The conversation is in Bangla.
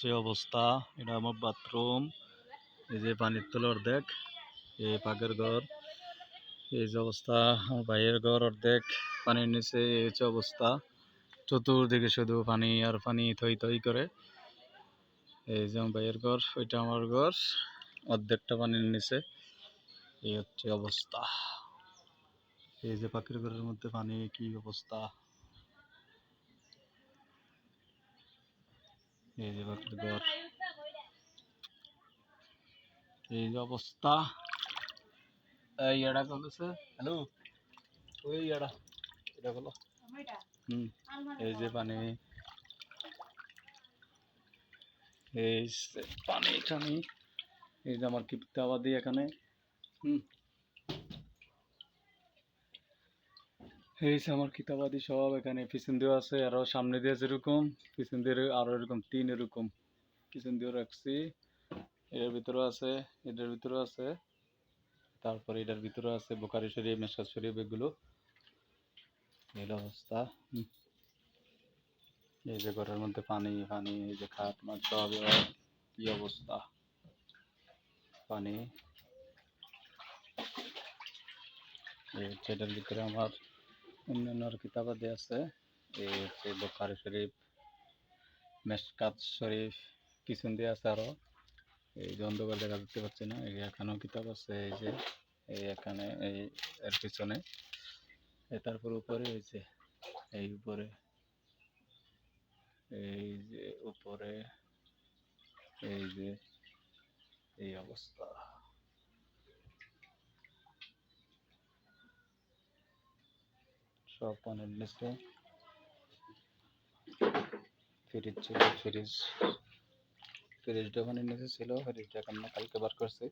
হচ্ছে অবস্থা। এটা আমার বাথরুম এই যে পানির তলে অর্ধেক এই পাকের ঘর। এই যে অবস্থা ভাইয়ের ঘর অর্ধেক পানির নিচে, এই হচ্ছে অবস্থা। চতুর্দিকে শুধু পানি আর পানি থই থই করে। এই যে আমার ভাইয়ের ঘর, ওইটা আমার ঘর। অর্ধেকটা পানির নিচে। এই হচ্ছে অবস্থা। এই যে পাখির ঘরের মধ্যে পানি, কি অবস্থা? এই যে পাখির ঘর। এই যে অবস্থা। এই এডা কমেছে হ্যালো? ওই এডা এটা বলো। হুম এই যে পানি। এই যে পানি টানি এই যে আমার কিপ্তাবাদি এখানে। হুম এই যে আমার কিতাবাদি সব এখানে পিছন দিয়েও আছে, আরও সামনে দিয়ে যেরকম পিছন দিয়ে আরও এরকম, তিন এরকম। পিছন দিয়েও রাখছি। এটার ভিতরেও আছে, এটার ভিতরেও আছে। তারপরে এটার ভিতরেও আছে বোকারি শরীফ, মেশকাত শরীফ এগুলো। এই অবস্থা। এই যে ঘরের মধ্যে পানি পানি, এই যে খাট মাছ সব কি অবস্থা? পানি। এটার ভিতরে আমার অন্যান্য কিতাবাদি আছে। এই হচ্ছে বোকারি শরীফ মেশকাত শরীফ পিছন দিয়ে আছে আরও। এই অন্ধকার দেখা দেখতে পাচ্ছি না, এই এখানেও কিতাব আছে, এই যে, এই এখানে, এই এর পিছনে। তারপর উপরে এই যে, এই উপরে, এই যে উপরে, এই যে, এই অবস্থা। সব on Wednesday. ফ্রিজ ছিল ফ্রিজ ফ্রিজটা ওখানে নিচে ছিল ফ্রিজটা কালকে বার করছে